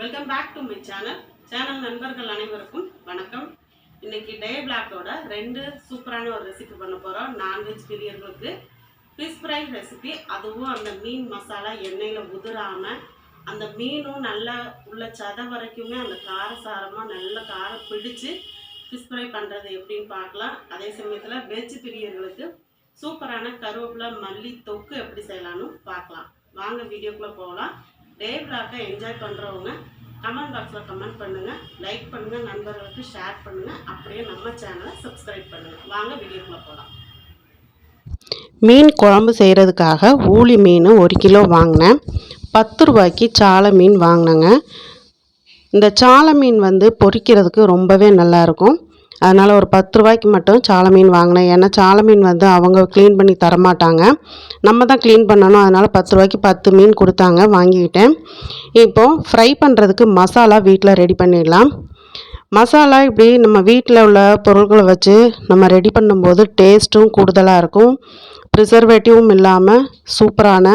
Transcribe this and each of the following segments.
Welcome back to my channel channel நண்பர்கள் அனைவருக்கும் வணக்கம். இன்னைக்கு டே பிளாக்கோட ரெண்டு சூப்பரான ஒரு ரெசிபி பண்ண போகிறோம் நான்வெஜ் பிரியர்களுக்கு. ஃபிஷ் ஃப்ரை ரெசிபி அதுவும் அந்த மீன் மசாலா எண்ணெயில் உதிராமல் அந்த மீனும் நல்லா உள்ள சத வரைக்குமே அந்த காரசாரமாக நல்ல காரம் பிடிச்சு ஃபிஷ் ஃப்ரை பண்ணுறது எப்படின்னு பார்க்கலாம். அதே சமயத்தில் வெஜ் பிரியர்களுக்கு சூப்பரான கருவேப்பிலை மல்லி தொக்கு எப்படி செய்யலான்னு பார்க்கலாம். வாங்க வீடியோக்குள்ளே போகலாம். டே பிளாக்கை என்ஜாய் பண்ணுறவங்க கமெண்ட் பாக்ஸில் கமெண்ட் பண்ணுங்கள் லைக் பண்ணுங்கள் நண்பர்களுக்கு ஷேர் பண்ணுங்கள் அப்படியே நம்ம சேனலை சப்ஸ்கிரைப் பண்ணுங்கள் வாங்க வீடியோக்குள்ளே போகலாம் மீன் குழம்பு செய்கிறதுக்காக ஊளி மீன் ஒரு கிலோ வாங்கினேன். பத்து ரூபாய்க்கு சாலை மீன் வாங்கினேங்க. இந்த சாலை மீன் வந்து பொரிக்கிறதுக்கு ரொம்பவே நல்லாயிருக்கும் அதனால் ஒரு பத்து ரூபாய்க்கு மட்டும் சாலை மீன் வாங்கினேன். ஏன்னா சாலை மீன் வந்து அவங்க க்ளீன் பண்ணி தரமாட்டாங்க. நம்ம தான் க்ளீன் பண்ணணும். அதனால் பத்து ரூபாய்க்கு பத்து மீன் கொடுத்தாங்க வாங்கிக்கிட்டேன். இப்போது ஃப்ரை பண்ணுறதுக்கு மசாலா வீட்டில் ரெடி பண்ணிடலாம். மசாலா இப்படி நம்ம வீட்டில் உள்ள பொருட்களை வச்சு நம்ம ரெடி பண்ணும்போது டேஸ்ட்டும் கூடுதலாக இருக்கும். ப்ரிசர்வேட்டிவும் இல்லாமல் சூப்பரான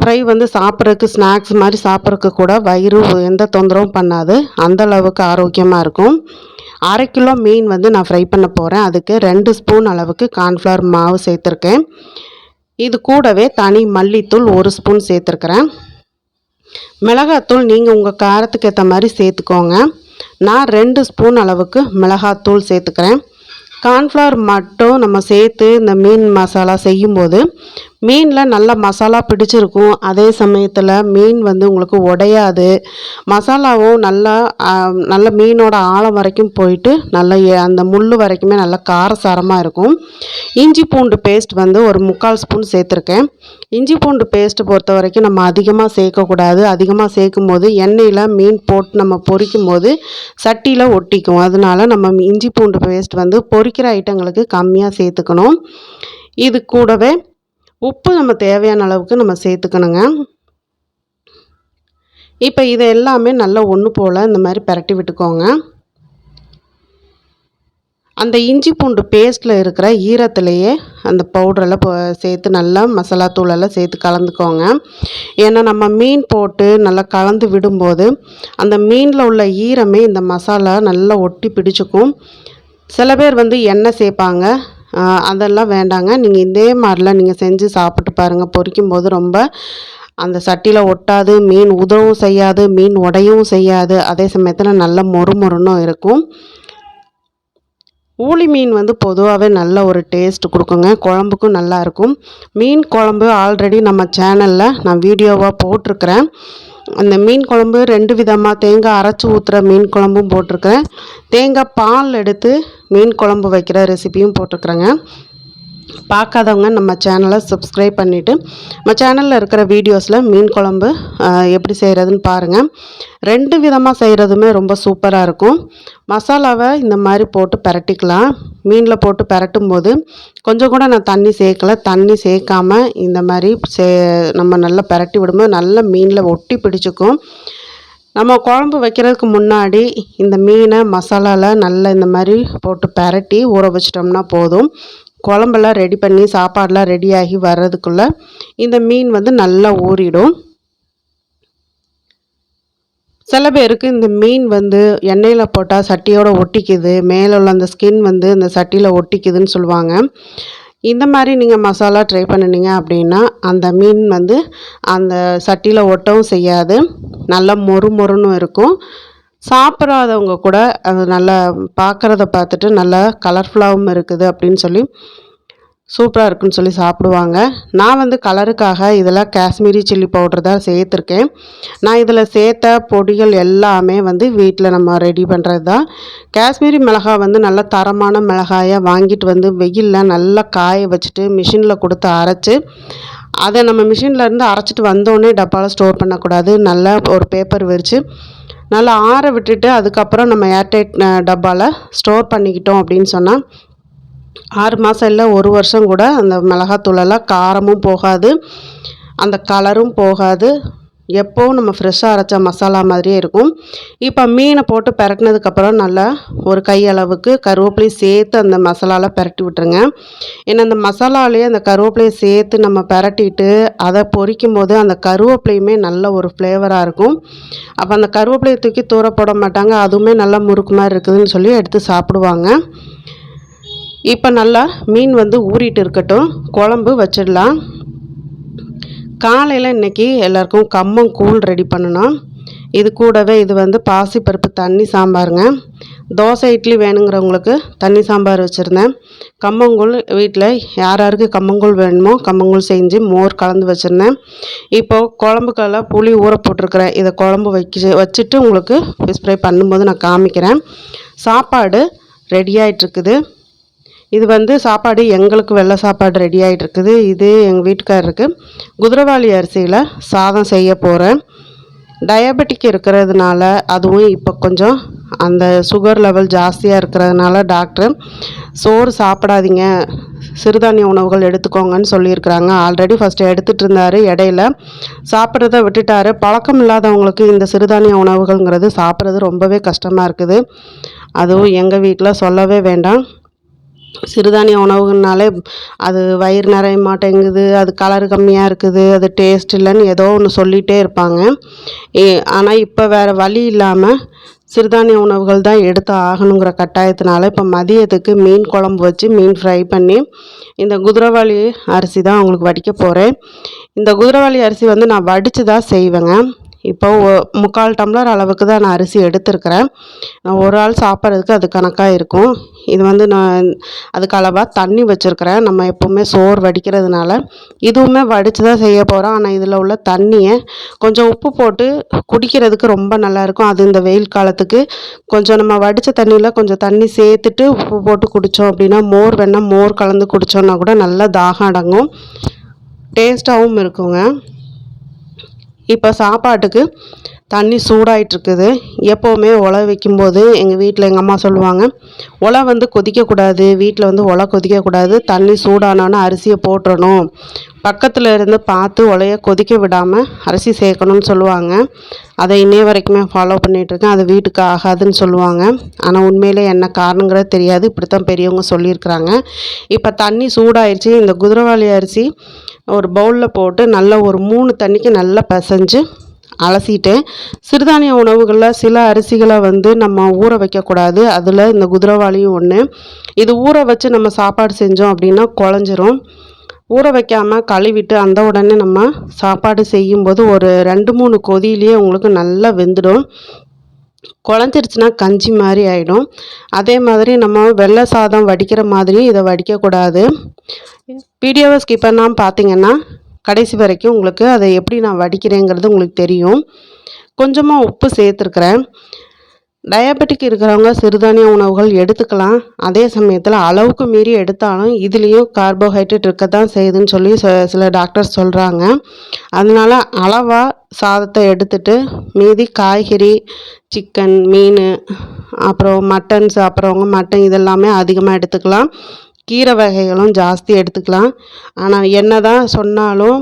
ஃப்ரை வந்து சாப்பிட்றதுக்கு ஸ்நாக்ஸ் மாதிரி சாப்பிட்றதுக்கு கூட வயிறு எந்த தொந்தரவும் பண்ணாது. அந்த அளவுக்கு ஆரோக்கியமாக இருக்கும். அரை கிலோ மீன் வந்து நான் ஃப்ரை பண்ண போகிறேன் அதுக்கு ரெண்டு ஸ்பூன் அளவுக்கு கார்ன்ஃப்ளவர் மாவு சேர்த்துருக்கேன். இது கூடவே தனி மல்லித்தூள் ஒரு ஸ்பூன் சேர்த்துருக்குறேன். மிளகாத்தூள் நீங்கள் உங்கள் காரத்துக்கு ஏற்ற மாதிரி சேர்த்துக்கோங்க. நான் ரெண்டு ஸ்பூன் அளவுக்கு மிளகாத்தூள் சேர்த்துக்கிறேன். கார்ன்ஃப்ளவர் மட்டும் நம்ம சேர்த்து இந்த மீன் மசாலா செய்யும்போது மீனில் நல்ல மசாலா பிடிச்சிருக்கும். அதே சமயத்தில் மீன் வந்து உங்களுக்கு உடையாது. மசாலாவும் நல்லா நல்ல மீனோட ஆழம் வரைக்கும் போயிட்டு நல்ல அந்த முள் வரைக்குமே நல்ல காரசாரமாக இருக்கும். இஞ்சி பூண்டு பேஸ்ட் வந்து ஒரு முக்கால் ஸ்பூன் சேர்த்துருக்கேன். இஞ்சி பூண்டு பேஸ்ட்டு பொறுத்த வரைக்கும் நம்ம அதிகமாக சேர்க்கக்கூடாது. அதிகமாக சேர்க்கும் போது எண்ணெயில் மீன் போட்டு நம்ம பொரிக்கும் போது சட்டியில் ஒட்டிக்கும். அதனால நம்ம இஞ்சி பூண்டு பேஸ்ட் வந்து பொரிக்கிற ஐட்டங்களுக்கு கம்மியாக சேர்த்துக்கணும். இது கூடவே உப்பு நம்ம தேவையான அளவுக்கு நம்ம சேர்த்துக்கணுங்க. இப்போ இதை எல்லாமே நல்லா ஒன்று போல் இந்த மாதிரி பிரட்டி விட்டுக்கோங்க. அந்த இஞ்சி பூண்டு பேஸ்ட்டில் இருக்கிற ஈரத்துலேயே அந்த பவுடரெல்லாம் சேர்த்து நல்லா மசாலா தூளெல்லாம் சேர்த்து கலந்துக்கோங்க. ஏன்னா நம்ம மீன் போட்டு நல்லா கலந்து விடும்போது அந்த மீனில் உள்ள ஈரமே இந்த மசாலா நல்லா ஒட்டி பிடிச்சிக்கும். சில பேர் வந்து எண்ணெய் சேர்ப்பாங்க. அதெல்லாம் வேண்டாங்க. நீங்கள் இதே மாதிரிலாம் நீங்கள் செஞ்சு சாப்பிட்டு பாருங்கள் பொரிக்கும் போது ரொம்ப அந்த சட்டியில் ஒட்டாது மீன் உதவும் செய்யாது மீன் உடையவும் செய்யாது. அதே சமயத்தில் நல்ல மொறுமொறுன்னும் இருக்கும். ஊளி மீன் வந்து பொதுவாகவே நல்ல ஒரு டேஸ்ட் கொடுக்குங்க. குழம்புக்கும் நல்லா இருக்கும். மீன் குழம்பு ஆல்ரெடி நம்ம சேனலில் நான் வீடியோவாக போட்டிருக்கிறேன். அந்த மீன் குழம்பு ரெண்டு விதமாக தேங்காய் அரைச்சி ஊற்றுற மீன் குழம்பும் போட்டிருக்கேன். தேங்காய் பால் எடுத்து மீன் குழம்பு வைக்கிற ரெசிபியும் போட்டிருக்குறேங்க. பார்க்காதவங்க நம்ம சேனலை சப்ஸ்கிரைப் பண்ணிவிட்டு நம்ம சேனலில் இருக்கிற வீடியோஸில் மீன் குழம்பு எப்படி செய்கிறதுன்னு பாருங்கள் ரெண்டு விதமாக செய்கிறதுமே ரொம்ப சூப்பராக இருக்கும். மசாலாவை இந்த மாதிரி போட்டு பிரட்டிக்கலாம். மீனில் போட்டு பிரட்டும் போது கொஞ்சம் கூட நான் தண்ணி சேர்க்கல. தண்ணி சேர்க்காமல் இந்த மாதிரி சே நம்ம நல்லா பிரட்டி விடும்போது நல்லா மீனில் ஒட்டி பிடிச்சிக்கும். நம்ம குழம்பு வைக்கிறதுக்கு முன்னாடி இந்த மீனை மசாலாவில் நல்லா இந்த மாதிரி போட்டு பிரட்டி ஊற வச்சிட்டோம்னா போதும். குழம்பெல்லாம் ரெடி பண்ணி சாப்பாடெலாம் ரெடியாகி வர்றதுக்குள்ளே இந்த மீன் வந்து நல்லா ஊறிடும். சில பேருக்கு இந்த மீன் வந்து எண்ணெயில் போட்டால் சட்டியோட ஒட்டிக்குது மேலே உள்ள அந்த ஸ்கின் வந்து அந்த சட்டியில் ஒட்டிக்குதுன்னு சொல்லுவாங்க. இந்த மாதிரி நீங்கள் மசாலா ட்ரை பண்ணினீங்க அப்படின்னா அந்த மீன் வந்து அந்த சட்டியில் ஒட்டவும் செய்யாது. நல்லா மொறு மொறுன்னு இருக்கும். சாப்பிடாதவங்க கூட அது நல்லா பார்க்குறத பார்த்துட்டு நல்லா கலர்ஃபுல்லாகவும் இருக்குது அப்படின்னு சொல்லி சூப்பராக இருக்குன்னு சொல்லி சாப்பிடுவாங்க. நான் வந்து கலருக்காக இதெல்லாம் காஷ்மீரி சில்லி பவுடர் தான் சேர்த்துருக்கேன். நான் இதில் சேர்த்த பொடிகள் எல்லாமே வந்து வீட்டில் நம்ம ரெடி பண்ணுறது தான் காஷ்மீரி மிளகாய் வந்து நல்ல தரமான மிளகாயை வாங்கிட்டு வந்து வெயிலில் நல்லா காய வச்சுட்டு மிஷினில் கொடுத்து அரைச்சி அதை நம்ம மிஷினில் இருந்து அரைச்சிட்டு வந்தோடனே டப்பாவில் ஸ்டோர் பண்ணக்கூடாது. நல்லா ஒரு பேப்பர் விரித்து நல்லா ஆற விட்டுட்டு அதுக்கப்புறம் நம்ம ஏர்டைட் டப்பாவில் ஸ்டோர் பண்ணிக்கிட்டோம் அப்படின்னு சொன்னால் ஆறு மாதம் இல்லை ஒரு வருஷம் கூட அந்த மிளகாத்தூளெல்லாம் காரமும் போகாது அந்த கலரும் போகாது எப்போவும் நம்ம ஃப்ரெஷ்ஷாக அரைச்ச மசாலா மாதிரியே இருக்கும். இப்போ மீனை போட்டு பரட்டினதுக்கப்புறம் நல்லா ஒரு கையளவுக்கு கருவேப்பிலையும் சேர்த்து அந்த மசாலாவில் பரட்டி விட்டுருங்க. ஏன்னா அந்த மசாலாலேயே அந்த கருவேப்பிலையை சேர்த்து நம்ம பரட்டிட்டு அதை பொரிக்கும் போது அந்த கருவேப்பிலையுமே நல்ல ஒரு ஃப்ளேவராக இருக்கும். அப்போ அந்த கருவேப்பிலையை தூக்கி தூர போட மாட்டாங்க. அதுவுமே நல்லா முறுக்கு மாதிரி இருக்குதுன்னு சொல்லி எடுத்து சாப்பிடுவாங்க. இப்போ நல்லா மீன் வந்து ஊறிட்டு இருக்கட்டும். குழம்பு வச்சிடலாம். காலையில் இன்றைக்கி எல்லாருக்கும் கம்மம் கூழ் ரெடி பண்ணணும். இது கூடவே இது வந்து பாசிப்பருப்பு தண்ணி சாம்பாருங்க. தோசை இட்லி வேணுங்கிறவங்களுக்கு தண்ணி சாம்பார் வச்சுருந்தேன். கம்மங்கூழ் வீட்டில் யார் யாருக்கு கம்மங்கூழ் வேணுமோ கம்மங்கூழ் செஞ்சு மோர் கலந்து வச்சுருந்தேன். இப்போது குழம்புக்கெல்லாம் புளி ஊற போட்டிருக்கிறேன் இதை குழம்பு வைக்க வச்சுட்டு உங்களுக்கு ஃபிஷ் ஃப்ரை பண்ணும்போது நான் காமிக்கிறேன். சாப்பாடு ரெடி ஆகிட்டுருக்குது இது வந்து சாப்பாடு எங்களுக்கு வெள்ளை சாப்பாடு ரெடி ஆகிட்டு இருக்குது இது எங்கள் வீட்டுக்காரருக்கு. குதிரவாளி அரிசியில் சாதம் செய்ய போகிறேன் டயபெட்டிக் இருக்கிறதுனால அதுவும் இப்போ கொஞ்சம் அந்த சுகர் லெவல் ஜாஸ்தியாக இருக்கிறதுனால டாக்டர் சோறு சாப்பிடாதீங்க. சிறுதானிய உணவுகள் எடுத்துக்கோங்கன்னு சொல்லியிருக்கிறாங்க. ஆல்ரெடி ஃபஸ்ட்டு எடுத்துகிட்டு இருந்தார். இடையில சாப்பிட்றத விட்டுட்டாரு. பழக்கம் இல்லாதவங்களுக்கு இந்த சிறுதானிய உணவுகள்ங்கிறது சாப்பிட்றது ரொம்பவே கஷ்டமாக இருக்குது. அதுவும் எங்கள் வீட்டில் சொல்லவே வேண்டாம். சிறுதானிய உணவுகள்னாலே அது வயிறு நிறைய மாட்டேங்குது அது கலர் கம்மியாக இருக்குது அது டேஸ்ட் இல்லைன்னு ஏதோ ஒன்று சொல்லிகிட்டே இருப்பாங்க. ஆனால் இப்போ வேறு வழி இல்லாமல் சிறுதானிய உணவுகள் தான் எடுத்து ஆகணுங்கிற கட்டாயத்தினால இப்போ மதியத்துக்கு மீன் குழம்பு வச்சு மீன் ஃப்ரை பண்ணி இந்த குதிரவாளி அரிசி தான் அவங்களுக்கு வடிக்க போகிறேன் இந்த குதிரவாளி அரிசி வந்து நான் வடித்து தான் செய்வேங்க. இப்போ முக்கால் டம்ளர் அளவுக்கு தான் நான் அரிசி எடுத்துருக்கிறேன். நான் ஒரு ஆள் சாப்பிட்றதுக்கு அது கணக்காக இருக்கும். இது வந்து நான் அதுக்கு அளவாக தண்ணி வச்சுருக்கிறேன். நம்ம எப்போவுமே சோறு வடிக்கிறதுனால. இதுவுமே வடித்து தான் செய்ய போகிறோம் ஆனால் இதில் உள்ள தண்ணியை கொஞ்சம் உப்பு போட்டு குடிக்கிறதுக்கு ரொம்ப நல்லாயிருக்கும் அது இந்த வெயில் காலத்துக்கு. கொஞ்சம் நம்ம வடித்த தண்ணியில் கொஞ்சம் தண்ணி சேர்த்துட்டு உப்பு போட்டு குடித்தோம் அப்படின்னா மோர் வேணால் மோர் கலந்து குடித்தோன்னா கூட நல்லா தாகம் அடங்கும். டேஸ்ட்டாகவும் இருக்குங்க. இப்போ சாப்பாட்டுக்கு தண்ணி சூடாயிட்டுருக்குது. எப்போவுமே உலை வைக்கும்போது எங்கள் வீட்டில் எங்கள் அம்மா சொல்லுவாங்க உலை வந்து கொதிக்கக்கூடாது வீட்டில் வந்து உலை கொதிக்கக்கூடாது தண்ணி சூடானோன்னு அரிசியை போட்டுறணும். பக்கத்தில் இருந்து பார்த்து உலையை கொதிக்க விடாமல் அரிசி சேர்க்கணும்னு சொல்லுவாங்க. அதை இன்னைய வரைக்குமே ஃபாலோ பண்ணிகிட்ருக்கேன் அது வீட்டுக்கு ஆகாதுன்னு சொல்லுவாங்க. ஆனால் உண்மையிலே என்ன காரணங்கிறது தெரியாது. இப்படி தான் பெரியவங்க சொல்லியிருக்கிறாங்க. இப்போ தண்ணி சூடாயிடுச்சு இந்த குதிரவாளி அரிசி ஒரு பவுலில் போட்டு நல்லா ஒரு மூணு தண்ணிக்கு நல்லா பிசைஞ்சு அலசிட்டேன். சிறுதானிய உணவுகளில் சில அரிசிகளை வந்து நம்ம ஊற வைக்கக்கூடாது. அதில் இந்த குதிரவாளியும் ஒன்று இது ஊற வச்சு நம்ம சாப்பாடு செஞ்சோம் அப்படின்னா குழஞ்சிரும். ஊற வைக்காமல் கழுவிட்டு அந்த உடனே நம்ம சாப்பாடு செய்யும்போது ஒரு ரெண்டு மூணு கொதியிலேயே உங்களுக்கு நல்லா வெந்துடும். குழஞ்சிருச்சுன்னா கஞ்சி மாதிரி ஆகிடும் அதே மாதிரி நம்ம வெள்ளை சாதம் வடிக்கிற மாதிரியும் இதை வடிக்கக்கூடாது. வீடியோவை ஸ்கிப் பண்ணாமல் பார்த்தீங்கன்னா கடைசி வரைக்கும் உங்களுக்கு அதை எப்படி நான் வடிக்கிறேங்கிறது உங்களுக்கு தெரியும். கொஞ்சமாக உப்பு சேர்த்துருக்குறேன். டயபெட்டிக் இருக்கிறவங்க சிறுதானிய உணவுகள் எடுத்துக்கலாம். அதே சமயத்தில் அளவுக்கு மீறி எடுத்தாலும் இதுலேயும் கார்போஹைட்ரேட் இருக்க தான் செய்யுதுன்னு சொல்லி ச- சில டாக்டர்ஸ் சொல்கிறாங்க அதனால் அளவாக சாதத்தை எடுத்துட்டு மீதி காய்கறி சிக்கன் மீன் அப்புறம் மட்டன் சாப்பிட்றவங்க மட்டன் இதெல்லாமே அதிகமாக எடுத்துக்கலாம். கீரை வகைகளும் ஜாஸ்தி எடுத்துக்கலாம். ஆனால் என்ன தான் சொன்னாலும்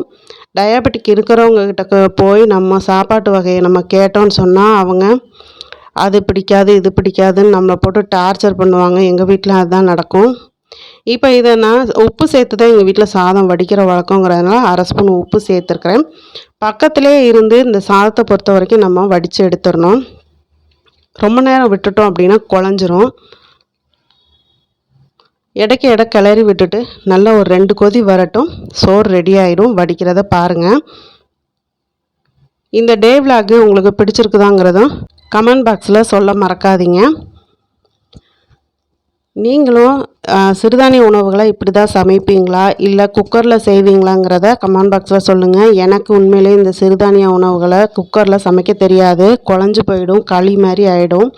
டயபெட்டிக் இருக்கிறவங்க கிட்ட போய் நம்ம சாப்பாட்டு வகையை நம்ம கேட்டோம்னு சொன்னால் அவங்க அது பிடிக்காது இது பிடிக்காதுன்னு நம்மளை போட்டு டார்ச்சர் பண்ணுவாங்க. எங்கள் வீட்டில் அதுதான் நடக்கும். இப்போ இதை நான் உப்பு சேர்த்து தான் எங்கள் வீட்டில் சாதம் வடிக்கிற வழக்கங்கிறதுனால அரை ஸ்பூன் உப்பு சேர்த்துருக்குறேன். பக்கத்திலே இருந்து இந்த சாதத்தை பொறுத்த வரைக்கும் நம்ம வடித்து எடுத்துடணும். ரொம்ப நேரம் விட்டுட்டோம் அப்படின்னா குழஞ்சிரும். இடைக்கு இட கிளறி விட்டுட்டு நல்லா ஒரு ரெண்டு கொதி வரட்டும். சோறு ரெடி ஆயிடும் வடிக்கிறத பாருங்கள் இந்த டே விலாகு உங்களுக்கு பிடிச்சிருக்குதாங்கிறதும் கமெண்ட் பாக்ஸில் சொல்ல மறக்காதீங்க. நீங்களும் சிறுதானிய உணவுகளை இப்படி தான் சமைப்பீங்களா? இல்லை குக்கரில் செய்வீங்களாங்கிறத கமெண்ட் பாக்ஸில் சொல்லுங்கள் எனக்கு உண்மையிலே இந்த சிறுதானிய உணவுகளை குக்கரில் சமைக்க தெரியாது. குழஞ்சி போயிடும் களி மாதிரி ஆகிடும்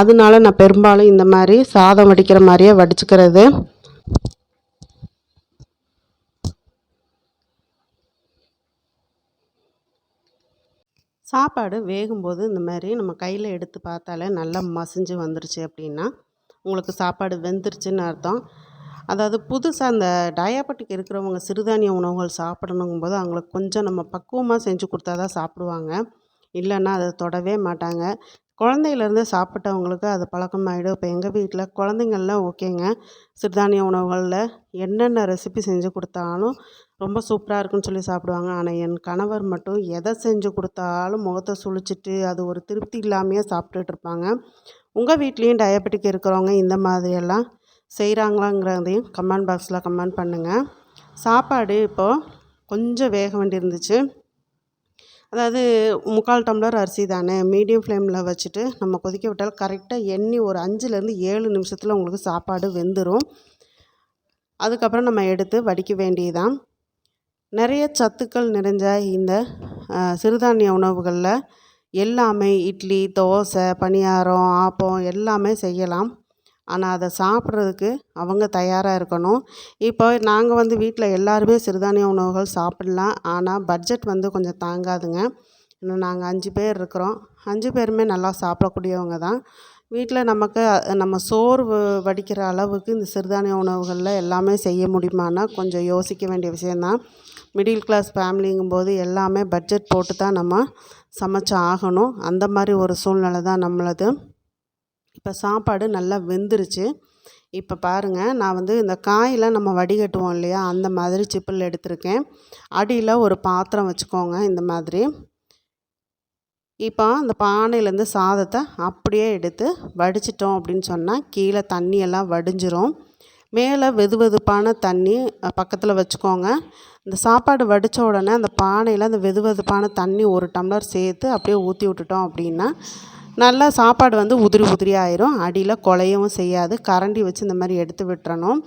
அதனால நான் பெரும்பாலும் இந்த மாதிரி சாதம் வடிக்கிற மாதிரியே வடிச்சுக்கிறது. சாப்பாடு வேகும்போது இந்த மாதிரி நம்ம கையில் எடுத்து பார்த்தாலே நல்லா மசிஞ்சு வந்துருச்சு அப்படின்னா உங்களுக்கு சாப்பாடு வெந்துருச்சுன்னு அர்த்தம். அதாவது புதுசாக அந்த டயாபெட்டிக் இருக்கிறவங்க சிறுதானிய உணவுகள் சாப்பிடணுங்கும்போது அவங்களுக்கு கொஞ்சம் நம்ம பக்குவமாக செஞ்சு கொடுத்தா தான் சாப்பிடுவாங்க. இல்லைன்னா அதை தொடவே மாட்டாங்க. குழந்தையிலேருந்து சாப்பிட்டவங்களுக்கு அது பழக்கமாகிடும் இப்போ எங்கள் வீட்டில் குழந்தைங்கள்லாம் ஓகேங்க. சிறுதானிய உணவுகளில் என்னென்ன ரெசிபி செஞ்சு கொடுத்தாலும் ரொம்ப சூப்பராக இருக்குன்னு சொல்லி சாப்பிடுவாங்க. ஆனால் என் கணவர் மட்டும் எதை செஞ்சு கொடுத்தாலும் முகத்தை சுளிச்சிட்டு அது ஒரு திருப்தி இல்லாமையே சாப்பிட்டுட்டு இருப்பாங்க. உங்கள் வீட்லேயும் டயபெட்டிக் இருக்கிறவங்க இந்த மாதிரியெல்லாம் செய்கிறாங்களாங்கிறதையும் கமெண்ட் பாக்ஸில் கமெண்ட் பண்ணுங்கள் சாப்பாடு இப்போது கொஞ்சம் வேக வேண்டியிருந்துச்சு. அதாவது முக்கால் டம்ளர் அரிசி தானே மீடியம் ஃப்ளேமில் வச்சுட்டு நம்ம கொதிக்க விட்டால் கரெக்டாக எண்ணி ஒரு அஞ்சுலேருந்து ஏழு நிமிஷத்தில் உங்களுக்கு சாப்பாடு வெந்துடும் அதுக்கப்புறம் நம்ம எடுத்து வடிக்க வேண்டியதுதான். நிறைய சத்துக்கள் நிறைஞ்ச இந்த சிறுதானிய உணவுகளில் எல்லாமே இட்லி தோசை பணியாரம் ஆப்பம் எல்லாமே செய்யலாம். ஆனால் அதை சாப்பிட்றதுக்கு அவங்க தயாராக இருக்கணும். இப்போ நாங்கள் வந்து வீட்டில் எல்லாருமே சிறுதானிய உணவுகள் சாப்பிட்லாம். ஆனால் பட்ஜெட் வந்து கொஞ்சம் தாங்காதுங்க. இன்னும் நாங்கள் அஞ்சு பேர் இருக்கிறோம். அஞ்சு பேருமே நல்லா சாப்பிடக்கூடியவங்க தான். வீட்டில் நமக்கு நம்ம சோறு வடிக்கிற அளவுக்கு இந்த சிறுதானிய உணவுகளில் எல்லாமே செய்ய முடியுமானா கொஞ்சம் யோசிக்க வேண்டிய விஷயந்தான் மிடில் கிளாஸ் ஃபேமிலிங்கும் போது எல்லாமே பட்ஜெட் போட்டு தான் நம்ம சமைச்சு ஆகணும் அந்த மாதிரி ஒரு சூழ்நிலை தான் நம்மளது. இப்போ சாப்பாடு நல்லா வெந்துருச்சு. இப்போ பாருங்கள் நான் வந்து இந்த காயெல்லாம் நம்ம வடிகட்டுவோம் இல்லையா? அந்த மாதிரி சிப்பில் எடுத்திருக்கேன். அடியில் ஒரு பாத்திரம் வச்சுக்கோங்க இந்த மாதிரி. இப்போ அந்த பானையிலேருந்து சாதத்தை அப்படியே எடுத்து வடிச்சிட்டோம் அப்படின்னு சொன்னால் கீழே தண்ணியெல்லாம் வடிஞ்சிரும். மேலே வெது வெதுப்பான தண்ணி பக்கத்தில் வச்சுக்கோங்க. இந்த சாப்பாடு வடித்த உடனே அந்த பானையில் அந்த வெது வெதுப்பான தண்ணி ஒரு டம்ளர் சேர்த்து அப்படியே ஊற்றி விட்டுட்டோம் அப்படின்னா நல்லா சாப்பாடு வந்து உதிரி உதிரி ஆயிரும். அடியில் குழையவும் செய்யாது. கரண்டி வச்சு இந்த மாதிரி எடுத்து விட்டுறணும்.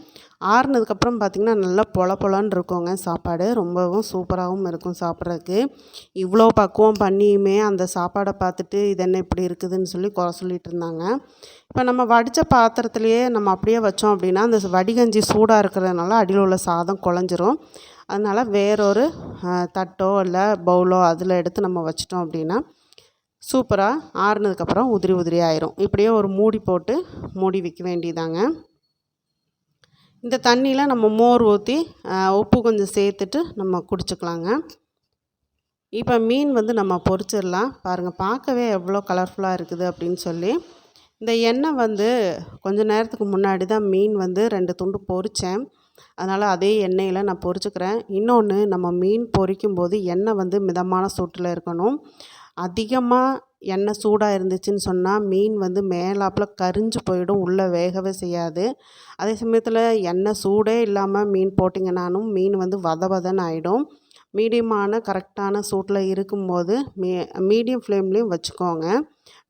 ஆறுனதுக்கப்புறம் பார்த்திங்கன்னா நல்லா பொல பொலன்னு இருக்குங்க சாப்பாடு. ரொம்பவும் சூப்பராகவும் இருக்கும் சாப்பிட்றதுக்கு. இவ்வளோ பக்குவம் பண்ணியுமே அந்த சாப்பாடை பார்த்துட்டு இது என்ன இப்படி இருக்குதுன்னு சொல்லி குறை சொல்லிட்டு இருந்தாங்க. இப்போ நம்ம வடித்த பாத்திரத்துலேயே நம்ம அப்படியே வச்சோம் அப்படின்னா அந்த வடிகஞ்சி சூடாக இருக்கிறதுனால அடியில் உள்ள சாதம் குழஞ்சிரும். அதனால் வேறொரு தட்டோ இல்லை பவுலோ அதில் எடுத்து நம்ம வச்சிட்டோம் அப்படின்னா சூப்பராக ஆறுனதுக்கப்புறம் உதிரி உதிரி ஆயிரும். இப்படியே ஒரு மூடி போட்டு மூடி வைக்க வேண்டியதாங்க. இந்த தண்ணியில் நம்ம மோர் ஊற்றி உப்பு கொஞ்சம் சேர்த்துட்டு நம்ம குடிச்சுக்கலாங்க. இப்போ மீன் வந்து நம்ம பொரிச்சிடலாம். பாருங்கள் பார்க்கவே எவ்வளோ கலர்ஃபுல்லாக இருக்குது அப்படின்னு சொல்லி. இந்த எண்ணெய் வந்து கொஞ்ச நேரத்துக்கு முன்னாடி தான் மீன் வந்து ரெண்டு துண்டு பொரித்தேன் அதனால் அதே எண்ணெயில் நான் பொரிச்சுக்கிறேன். இன்னொன்று நம்ம மீன் பொரிக்கும்போது எண்ணெய் வந்து மிதமான சூட்டில் இருக்கணும். அதிகமாக எண்ணெய் சூடாக இருந்துச்சுன்னு சொன்னால் மீன் வந்து மேலாப்பில் கரிஞ்சு போயிடும் உள்ளே வேகவே செய்யாது. அதே சமயத்தில் எண்ணெய் சூடே இல்லாமல் மீன் போட்டிங்கனாலும் மீன் வந்து வத வதன்னு ஆகிடும் மீடியமான கரெக்டான சூட்டில் இருக்கும்போது மீ மீடியம் ஃப்ளேம்லேயும் வச்சுக்கோங்க.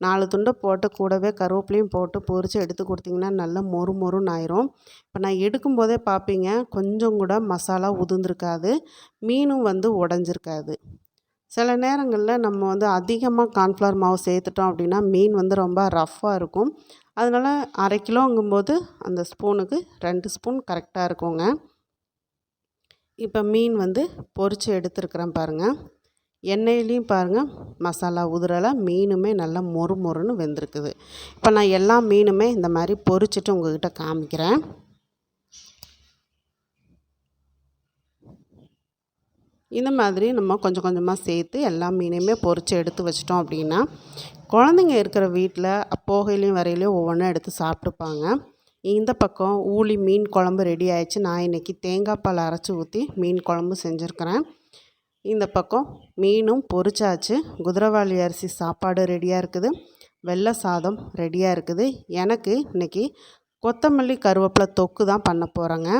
நாலு துண்டை போட்டு கூடவே கருவேப்பிலையும் போட்டு பொரித்து எடுத்து கொடுத்தீங்கன்னா நல்லா மொறு மொறுன்னு ஆயிரும். இப்போ நான் எடுக்கும்போதே பார்ப்பீங்க கொஞ்சம் கூட மசாலா உதிர்ந்துருக்காது மீனும் வந்து உடஞ்சிருக்காது. சில நேரங்களில் நம்ம வந்து அதிகமாக கார்ன்ஃப்ளவர் மாவு சேர்த்துட்டோம் அப்படின்னா மீன் வந்து ரொம்ப ரஃப்பாக இருக்கும். அதனால் அரை கிலோங்கும்போது அந்த ஸ்பூனுக்கு ரெண்டு ஸ்பூன் கரெக்டாக இருக்குங்க. இப்போ மீன் வந்து பொரித்து எடுத்துருக்குறேன் பாருங்கள் எண்ணெயிலையும் பாருங்கள் மசாலா உதிரலை மீனுமே நல்லா மொறு மொறுன்னு வெந்திருக்குது. இப்போ நான் எல்லா மீனுமே இந்த மாதிரி பொரிச்சிட்டு உங்கள்கிட்ட காமிக்கிறேன். இந்த மாதிரி நம்ம கொஞ்சம் கொஞ்சமாக சேர்த்து எல்லா மீனையுமே பொரித்து எடுத்து வச்சிட்டோம் அப்படின்னா குழந்தைங்க இருக்கிற வீட்டில் போகையிலையும் வரையிலையும் ஒவ்வொன்றும் எடுத்து சாப்பிட்டுப்பாங்க. இந்த பக்கம் ஊளி மீன் குழம்பு ரெடி ஆயிடுச்சு. நான் இன்றைக்கி தேங்காய் பால் அரைச்சி ஊற்றி மீன் குழம்பு செஞ்சுருக்கிறேன். இந்த பக்கம் மீனும் பொரிச்சாச்சு. குதிரவாளி அரிசி சாப்பாடு ரெடியாக இருக்குது. வெள்ளை சாதம் ரெடியாக இருக்குது. எனக்கு இன்றைக்கி கொத்தமல்லி கருவேப்பிலை தொக்கு தான் பண்ண போகிறேங்க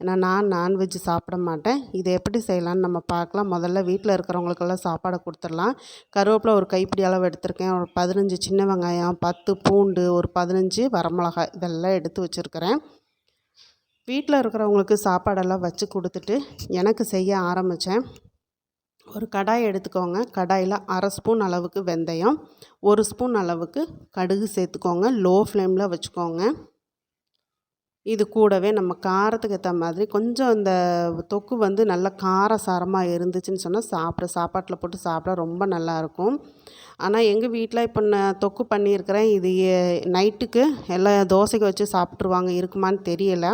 ஏன்னா நான் நான்வெஜ் சாப்பிட மாட்டேன். இதை எப்படி செய்யலான்னு நம்ம பார்க்கலாம். முதல்ல வீட்டில் இருக்கிறவங்களுக்கெல்லாம் சாப்பாடை கொடுத்துடலாம். கருவேப்பிலை ஒரு கைப்பிடி அளவு எடுத்திருக்கேன். ஒரு பதினஞ்சு சின்ன வெங்காயம் பத்து பூண்டு ஒரு பதினஞ்சு வரமிளகாய் இதெல்லாம் எடுத்து வச்சுருக்கிறேன். வீட்டில் இருக்கிறவங்களுக்கு சாப்பாடெல்லாம் வச்சு கொடுத்துட்டு எனக்கு செய்ய ஆரம்பித்தேன் ஒரு கடாய் எடுத்துக்கோங்க. கடாயில் அரை ஸ்பூன் அளவுக்கு வெந்தயம் ஒரு ஸ்பூன் அளவுக்கு கடுகு சேர்த்துக்கோங்க. லோ ஃப்ளேமில் வச்சுக்கோங்க. இது கூடவே நம்ம காரத்துக்கு ஏற்ற மாதிரி கொஞ்சம் இந்த தொக்கு வந்து நல்ல காரசாரமாக இருந்துச்சுன்னு சொன்னால் சாப்பிட சாப்பாட்டில் போட்டு சாப்பிட ரொம்ப நல்லாயிருக்கும். ஆனால் எங்கள் வீட்டில் இப்போ நான் தொக்கு பண்ணியிருக்கிறேன். இது நைட்டுக்கு எல்லாம் தோசைக்கு வச்சு சாப்பிட்ருவாங்க இருக்குமான்னு தெரியலை.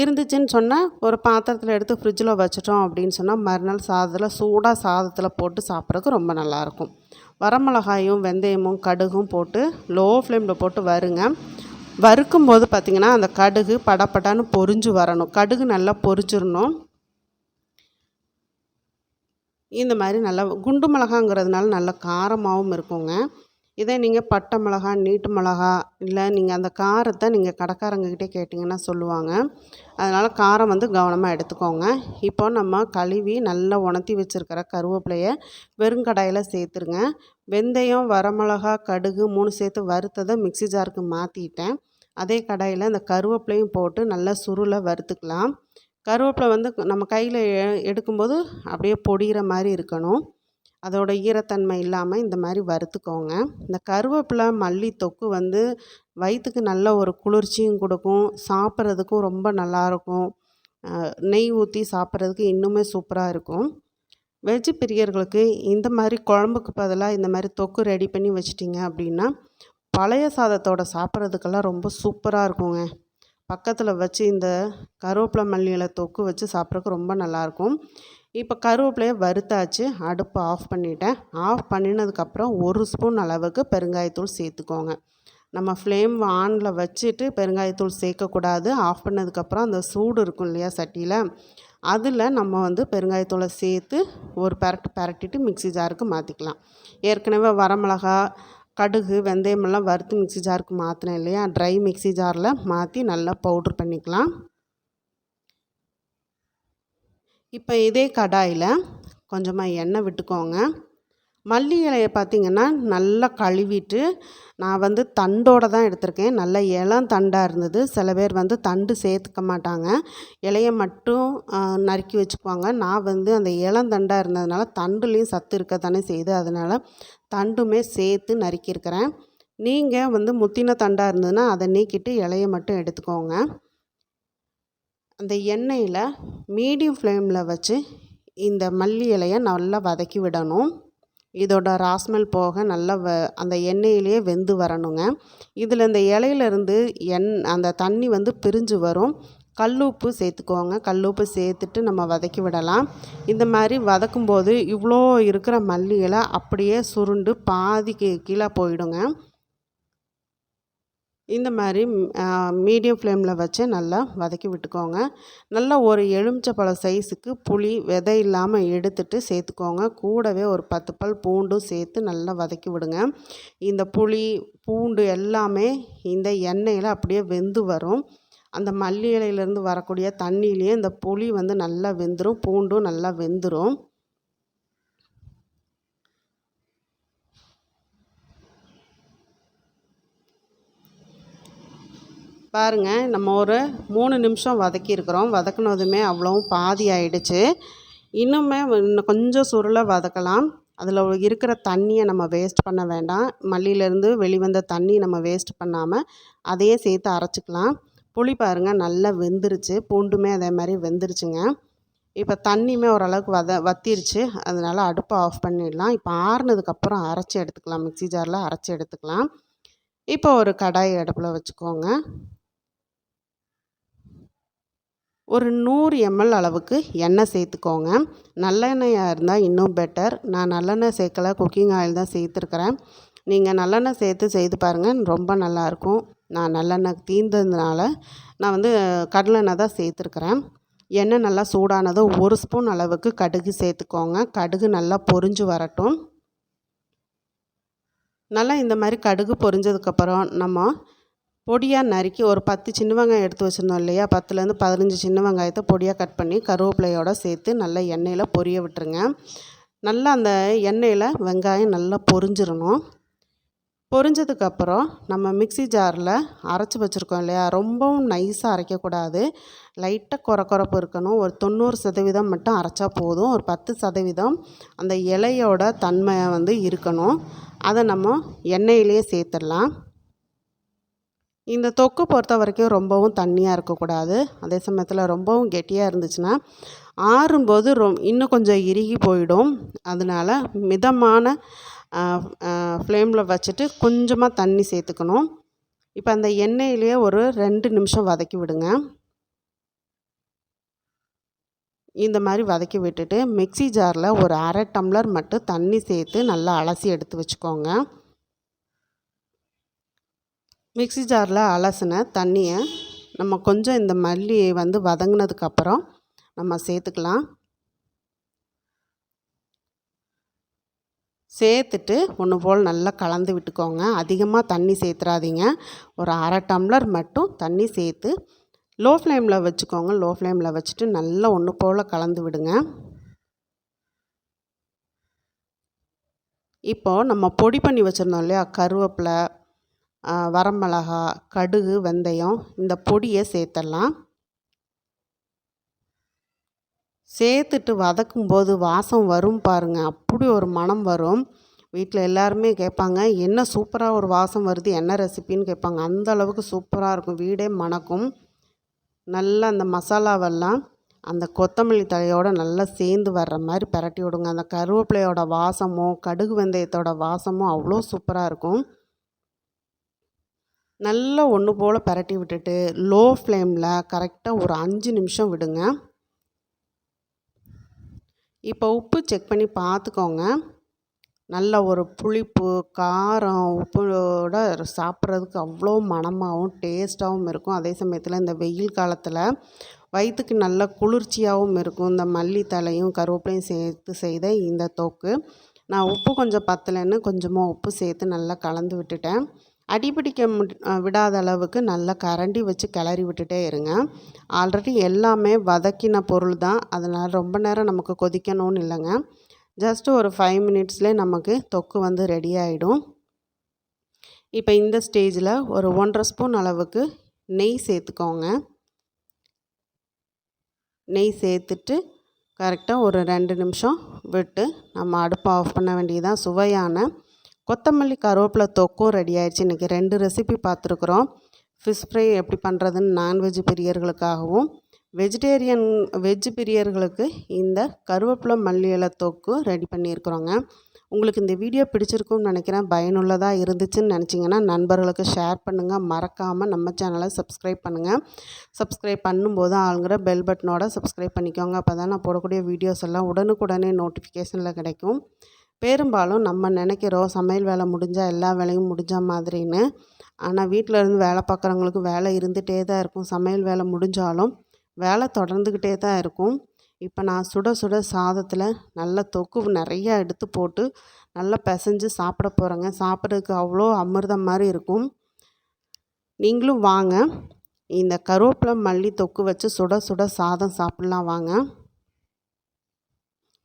இருந்துச்சுன்னு சொன்னால் ஒரு பாத்திரத்தில் எடுத்து ஃப்ரிட்ஜில் வச்சிட்டோம் அப்படின்னு சொன்னால் மறுநாள் சாதத்தில் சூடாக சாதத்தில் போட்டு சாப்பிட்றதுக்கு ரொம்ப நல்லாயிருக்கும். வரமிளகாயும் வெந்தயமும் கடுகும் போட்டு லோ ஃப்ளேமில் போட்டு வருங்க. வறுக்கும் போது பார்த்திங்கன்னா அந்த கடுகு படப்படான்னு பொரிஞ்சு வரணும். கடுகு நல்லா பொறிச்சிடணும் இந்த மாதிரி நல்லா குண்டு மிளகாங்கிறதுனால நல்ல காரமாகவும் இருக்குங்க. இதே நீங்கள் பட்டை மிளகா நீட்டு மிளகா இல்லை நீங்கள் அந்த காரத்தை நீங்கள் கடைக்காரங்கக்கிட்டே கேட்டிங்கன்னா சொல்லுவாங்க. அதனால் காரம் வந்து கவனமாக எடுத்துக்கோங்க. இப்போ நம்ம கழுவி நல்லா உணர்த்தி வச்சுருக்கிற கருவேப்பிலையை வெறும் கடாயில் சேர்த்துருங்க. வெந்தயம் வரமிளகா கடுகு மூணு சேர்த்து வறுத்ததை மிக்ஸி ஜாருக்கு மாற்றிட்டேன் அதே கடாயில் இந்த கருவேப்பிலையும் போட்டு நல்லா சுருளை வறுத்துக்கலாம். கருவேப்பிலை வந்து நம்ம கையில் எடுக்கும்போது அப்படியே பொடிகிற மாதிரி இருக்கணும். அதோட ஈரத்தன்மை இல்லாமல் இந்த மாதிரி வறுத்துக்கோங்க. இந்த கருவேப்பிலை மல்லி தொக்கு வந்து வயிற்றுக்கு நல்ல ஒரு குளிர்ச்சியும் கொடுக்கும். சாப்பிட்றதுக்கும் ரொம்ப நல்லாயிருக்கும் நெய் ஊற்றி சாப்பிட்றதுக்கு இன்னுமே சூப்பராக இருக்கும். வெஜ்ஜு பிரியர்களுக்கு இந்த மாதிரி குழம்புக்கு பதிலாக இந்த மாதிரி தொக்கு ரெடி பண்ணி வச்சிட்டிங்க அப்படின்னா பழைய சாதத்தோட சாப்பிட்றதுக்கெல்லாம் ரொம்ப சூப்பராக இருக்குங்க. பக்கத்தில் வச்சு இந்த கருவேப்பிலை மல்லியில் தொக்கு வச்சு சாப்பிட்றதுக்கு ரொம்ப நல்லாயிருக்கும் இப்போ கருவேப்பிலையை வறுத்தாச்சு அடுப்பை ஆஃப் பண்ணிட்டேன். ஆஃப் பண்ணினதுக்கப்புறம் ஒரு ஸ்பூன் அளவுக்கு பெருங்காயத்தூள் சேர்த்துக்கோங்க. நம்ம ஃப்ளேம் ஆனில் வச்சுட்டு பெருங்காயத்தூள் சேர்க்கக்கூடாது. ஆஃப் பண்ணதுக்கப்புறம் அந்த சூடு இருக்கும் இல்லையா சட்டியில் அதில் நம்ம வந்து பெருங்காயத்தூளை சேர்த்து ஒரு பரட்டு பரட்டிட்டு மிக்ஸி ஜாருக்கு மாற்றிக்கலாம் ஏற்கனவே வரமிளகா கடுகு வெந்தயமெல்லாம் வறுத்து மிக்ஸி ஜாருக்கு மாற்றினேன் இல்லையா? ட்ரை மிக்ஸி ஜாரில் மாற்றி நல்லா பவுட்ரு பண்ணிக்கலாம். இப்போ இதே கடாயில் கொஞ்சமாக எண்ணெய் விட்டுக்கோங்க. மல்லி இலையை பார்த்தீங்கன்னா நல்லா கழுவிட்டு நான் வந்து தண்டோடு தான் எடுத்திருக்கேன். நல்ல இளம் தண்டாக இருந்தது. சில பேர் வந்து தண்டு சேர்த்துக்க மாட்டாங்க. இலையை மட்டும் நறுக்கி வச்சுக்குவாங்க. நான் வந்து அந்த இளந்தண்டாக இருந்ததுனால தண்டுலேயும் சத்து இருக்க தானே செய்யுது. அதனால் தண்டுமே சேர்த்து நறுக்கியிருக்கிறேன். நீங்கள் வந்து முத்தின தண்டாக இருந்ததுன்னா அதை நீக்கிட்டு இலையை மட்டும் எடுத்துக்கோங்க. அந்த எண்ணெயில் மீடியம் ஃப்ளேமில் வச்சு இந்த மல்லி இலையை நல்லா வதக்கி விடணும். இதோட ராஸ்மெல் போக நல்லா வ அந்த எண்ணெயிலேயே வெந்து வரணுங்க. இதில் இந்த இலையிலேருந்து எண் அந்த தண்ணி வந்து பிரிஞ்சு வரும். கல்லுப்பு சேர்த்துக்கோங்க. கல்லுப்பு சேர்த்துட்டு நம்ம வதக்கி விடலாம். இந்த மாதிரி வதக்கும்போது இவ்வளோ இருக்கிற மல்லி இலை அப்படியே சுருண்டு பாதிக்கு கீழே போயிடுங்க. இந்த மாதிரி மீடியம் ஃப்ளேமில் வச்சு நல்லா வதக்கி விட்டுக்கோங்க. நல்லா ஒரு எலுமிச்சப்பழம் சைஸுக்கு புளி விதை இல்லாமல் எடுத்துட்டு சேர்த்துக்கோங்க. கூடவே ஒரு பத்து பல் பூண்டும் சேர்த்து நல்லா வதக்கி விடுங்க. இந்த புளி பூண்டு எல்லாமே இந்த எண்ணெயில் அப்படியே வெந்து வரும். அந்த மல்லி இலையிலேருந்து வரக்கூடிய தண்ணியிலேயே இந்த புளி வந்து நல்லா வெந்துடும் பூண்டும் நல்லா வெந்துடும் பாருங்க நம்ம ஒரு மூணு நிமிஷம் வதக்கியிருக்கிறோம். வதக்குனதுமே அவ்வளவும் பாதி ஆயிடுச்சு இன்னுமே இன்னும் கொஞ்சம் சுருளை வதக்கலாம். அதில் இருக்கிற தண்ணியை நம்ம வேஸ்ட் பண்ண வேண்டாம். மல்லியிலேருந்து வெளிவந்த தண்ணி நம்ம வேஸ்ட் பண்ணாமல் அதையே சேர்த்து அரைச்சிக்கலாம். புளி பாருங்கள் நல்லா வெந்துருச்சு. பூண்டுமே அதே மாதிரி வெந்துருச்சுங்க. இப்போ தண்ணியுமே ஓரளவுக்கு வத வத்திருச்சு. அதனால் அடுப்பை ஆஃப் பண்ணிடலாம். இப்போ ஆறுனதுக்கப்புறம் அரைச்சி எடுத்துக்கலாம். மிக்ஸி ஜாரில் அரைச்சி எடுத்துக்கலாம். இப்போ ஒரு கடாய் அடுப்பில் வச்சுக்கோங்க. ஒரு நூறு எம்எல் அளவுக்கு எண்ணெய் சேர்த்துக்கோங்க. நல்லெண்ணெயாக இருந்தால் இன்னும் பெட்டர் நான் நல்லெண்ணெய் சேர்க்கல குக்கிங் ஆயில் தான் சேர்த்துருக்குறேன். நீங்கள் நல்லெண்ணெய் சேர்த்து செய்து பாருங்கள் ரொம்ப நல்லாயிருக்கும் நான் நல்லெண்ணெய் தீர்ந்ததுனால நான் வந்து கடலெண்ணெய் தான் சேர்த்துருக்குறேன். எண்ணெய் நல்லா சூடானதும் ஒரு ஸ்பூன் அளவுக்கு கடுகு சேர்த்துக்கோங்க. கடுகு நல்லா பொரிஞ்சு வரட்டும். நல்லா இந்த மாதிரி கடுகு பொரிஞ்சதுக்கப்புறம் நம்ம பொடியாக நறுக்கி ஒரு பத்து சின்ன வெங்காயம் எடுத்து வச்சுருந்தோம் இல்லையா? பத்துலேருந்து பதினஞ்சு சின்ன வெங்காயத்தை பொடியாக கட் பண்ணி கருவேப்பிலையோடு சேர்த்து நல்லா எண்ணெயில் பொரிய விட்டுருங்க. நல்லா அந்த எண்ணெயில் வெங்காயம் நல்லா பொரிஞ்சிடணும் பொரிஞ்சதுக்கப்புறம் நம்ம மிக்ஸி ஜாரில் அரைச்சி வச்சுருக்கோம் இல்லையா? ரொம்பவும் நைஸாக அரைக்கக்கூடாது லைட்டாக குறக்குறப்பு இருக்கணும். ஒரு தொண்ணூறு சதவீதம் மட்டும் அரைச்சா போதும். ஒரு பத்து சதவீதம் அந்த இலையோட தன்மையை வந்து இருக்கணும். அதை நம்ம எண்ணெயிலேயே சேர்த்துடலாம். இந்த தொக்கு பொறுத்த வரைக்கும் ரொம்பவும் தண்ணியாக இருக்கக்கூடாது. அதே சமயத்தில் ரொம்பவும் கெட்டியாக இருந்துச்சுன்னா ஆறும்போது ரொம் இன்னும் கொஞ்சம் இறுகி போயிடும். அதனால் மிதமான ஃப்ளேமில் வச்சுட்டு கொஞ்சமாக தண்ணி சேர்த்துக்கணும். இப்போ அந்த எண்ணெயிலேயே ஒரு ரெண்டு நிமிஷம் வதக்கி விடுங்க. இந்த மாதிரி வதக்கி விட்டுட்டு மிக்ஸி ஜாரில் ஒரு அரை டம்ளர் மட்டும் தண்ணி சேர்த்து நல்லா அலசி எடுத்து வச்சுக்கோங்க. மிக்ஸி ஜாரில் அலசின தண்ணியை நம்ம கொஞ்சம் இந்த மல்லி வந்து வதங்கினதுக்கப்புறம் நம்ம சேர்த்துக்கலாம். சேர்த்துட்டு ஒன்று போல் நல்லா கலந்து விட்டுக்கோங்க. அதிகமாக தண்ணி சேர்த்துறாதீங்க. ஒரு அரை டம்ளர் மட்டும் தண்ணி சேர்த்து லோ ஃப்ளேமில் வச்சுக்கோங்க. லோ ஃப்ளேமில் வச்சுட்டு நல்லா ஒன்று போல் கலந்து விடுங்க. இப்போது நம்ம பொடி பண்ணி வச்சுருந்தோம் இல்லையா? கருவேப்பிலை வரமிளகா கடுகு வெந்தயம் இந்த பொடியை சேர்த்துடலாம் சேர்த்துட்டு வதக்கும்போது வாசம் வரும் பாருங்கள் அப்படி ஒரு மணம் வரும். வீட்டில் எல்லாருமே கேட்பாங்க என்ன சூப்பராக ஒரு வாசம் வருது? என்ன ரெசிபின்னு? கேட்பாங்க. அந்த அளவுக்கு சூப்பராக இருக்கும். வீடே மணக்கும். நல்லா அந்த மசாலாவெல்லாம் அந்த கொத்தமல்லி தழையோட நல்லா சேர்ந்து வர்ற மாதிரி பரட்டி விடுங்க. அந்த கருவேப்பிலையோட வாசமும் கடுகு வெந்தயத்தோட வாசமும் அவ்வளோ சூப்பராக இருக்கும். நல்லா ஒன்று போல் பரட்டி விட்டுட்டு லோ ஃப்ளேமில் கரெக்டாக ஒரு அஞ்சு நிமிஷம் விடுங்க. இப்போ உப்பு செக் பண்ணி பார்த்துக்கோங்க. நல்ல ஒரு புளிப்பு காரம் உப்போட சாப்பிட்றதுக்கு அவ்வளோ மணமாகவும் டேஸ்ட்டாகவும் இருக்கும். அதே சமயத்தில் இந்த வெயில் காலத்தில் வயிற்றுக்கு நல்ல குளிர்ச்சியாகவும் இருக்கும். இந்த மல்லித்தலையும் கருவேப்பிலையும் சேர்த்து செய்த இந்த தொக்கு. நான் உப்பு கொஞ்சம் பத்தலைன்னு கொஞ்சமாக உப்பு சேர்த்து நல்லா கலந்து விட்டுட்டேன். அடிபிடிக்க விடாத அளவுக்கு நல்லா கரண்டி வச்சு கிளறி விட்டுட்டே இருங்க. ஆல்ரெடி எல்லாமே வதக்கின பொருள் தான். அதனால் ரொம்ப நேரம் நமக்கு கொதிக்கணும்னு இல்லைங்க. ஜஸ்ட்டு ஒரு ஃபைவ் மினிட்ஸ்லேயே நமக்கு தொக்கு வந்து ரெடி ஆகிடும் இப்போ இந்த ஸ்டேஜில் ஒரு ஒன்றரை ஸ்பூன் அளவுக்கு நெய் சேர்த்துக்கோங்க. நெய் சேர்த்துட்டு கரெக்டாக ஒரு ரெண்டு நிமிஷம் விட்டு நம்ம அடுப்பை ஆஃப் பண்ண வேண்டியதான் சுவையான கொத்தமல்லி கருவேப்பிலை தொக்கும் ரெடி ஆயிடுச்சு. இன்றைக்கி ரெண்டு ரெசிபி பார்த்துருக்குறோம். ஃபிஷ் ஃப்ரை எப்படி பண்ணுறதுன்னு நான்வெஜ் பிரியர்களுக்காகவும் வெஜிடேரியன் வெஜ் பிரியர்களுக்கு இந்த கருவேப்பிலை மல்லி இலை தொக்கு ரெடி பண்ணியிருக்கிறோங்க. உங்களுக்கு இந்த வீடியோ பிடிச்சிருக்கும்னு நினைக்கிறேன். பயனுள்ளதாக இருந்துச்சுன்னு நினச்சிங்கன்னா நண்பர்களுக்கு ஷேர் பண்ணுங்கள் மறக்காமல் நம்ம சேனலை சப்ஸ்கிரைப் பண்ணுங்கள் சப்ஸ்கிரைப் பண்ணும்போது ஆளுங்கிற பெல் பட்டனோட சப்ஸ்கிரைப் பண்ணிக்கோங்க. அப்போ தான் நான் போடக்கூடிய வீடியோஸ் எல்லாம் உடனுக்குடனே நோட்டிஃபிகேஷனில் கிடைக்கும். பெரும்பாலும் நம்ம நினைக்கிறோம் சமையல் வேலை முடிஞ்சால் எல்லா வேலையும் முடிஞ்ச மாதிரின்னு. ஆனால் வீட்டில் இருந்து வேலை பார்க்குறவங்களுக்கு வேலை இருந்துகிட்டே தான் இருக்கும். சமையல் வேலை முடிஞ்சாலும் வேலை தொடர்ந்துக்கிட்டே தான் இருக்கும். இப்போ நான் சுட சுட சாதத்தில் நல்ல தொக்கு நிறையா எடுத்து போட்டு நல்லா பிசைஞ்சு சாப்பிட போகிறேங்க சாப்பிட்றதுக்கு அவ்வளோ அமிர்தம் மாதிரி இருக்கும். நீங்களும் வாங்க. இந்த கருவேப்பிலை மல்லி தொக்கு வச்சு சுட சுட சாதம் சாப்பிட்லாம் வாங்க.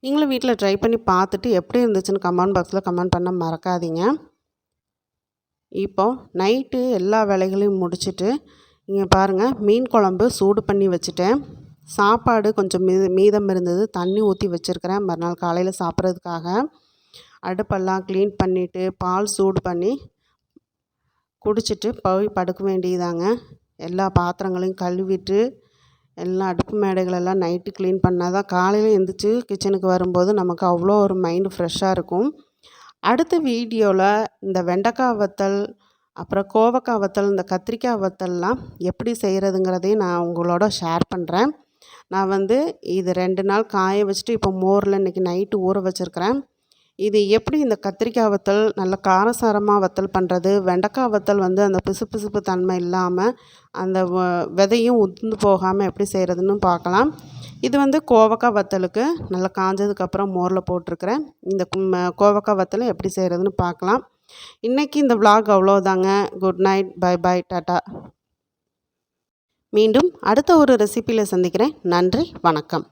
நீங்களும் வீட்டில் ட்ரை பண்ணி பார்த்துட்டு எப்படி இருந்துச்சுன்னு கமெண்ட் பாக்ஸில் கமெண்ட் பண்ண மறக்காதீங்க. இப்போ நைட்டு எல்லா வேலைகளையும் முடிச்சுட்டு இங்கே பாருங்கள் மீன் குழம்பு சூடு பண்ணி வச்சுட்டேன். சாப்பாடு கொஞ்சம் மீ மீதம் இருந்தது தண்ணி ஊற்றி வச்சுருக்கிறேன் மறுநாள் காலையில் சாப்பிட்றதுக்காக. அடுப்பெல்லாம் க்ளீன் பண்ணிவிட்டு பால் சூடு பண்ணி குடிச்சிட்டு போய் படுக்க வேண்டியதாங்க. எல்லா பாத்திரங்களையும் கழுவிட்டு எல்லாம் அடுப்பு மேடைகளெல்லாம் நைட்டு க்ளீன் பண்ணால் தான் காலையில் எழுந்திரிச்சி கிச்சனுக்கு வரும்போது நமக்கு அவ்வளோ ஒரு மைண்டு ஃப்ரெஷ்ஷாக இருக்கும். அடுத்த வீடியோவில் இந்த வெண்டைக்காய் வத்தல் அப்புறம் கோவக்காய் வத்தல் இந்த கத்திரிக்காய் வத்தல்லாம் எப்படி செய்கிறதுங்கிறதையும் நான் உங்களோட ஷேர் பண்ணுறேன் நான் வந்து இது ரெண்டு நாள் காய வச்சுட்டு இப்போ மோரில் இன்றைக்கி நைட்டு ஊற வச்சுருக்கிறேன். இது எப்படி இந்த கத்திரிக்காய் வத்தல் நல்ல காரசாரமாக வத்தல் பண்ணுறது வெண்டைக்காய் வத்தல் வந்து அந்த பிசுபிசுப்பு தன்மை இல்லாமல் அந்த விதையும் உதிர்ந்து போகாமல் எப்படி செய்கிறதுன்னு பார்க்கலாம். இது வந்து கோவக்காய் வத்தலுக்கு நல்லா காஞ்சதுக்கப்புறம் மோரில் போட்டிருக்கிறேன். இந்த கோவக்காய் வத்தலை எப்படி செய்கிறதுன்னு பார்க்கலாம். இன்றைக்கி இந்த விளாக் அவ்வளோதாங்க குட் நைட் பை பை டாட்டா மீண்டும் அடுத்த ஒரு ரெசிப்பியில் சந்திக்கிறேன். நன்றி. வணக்கம்.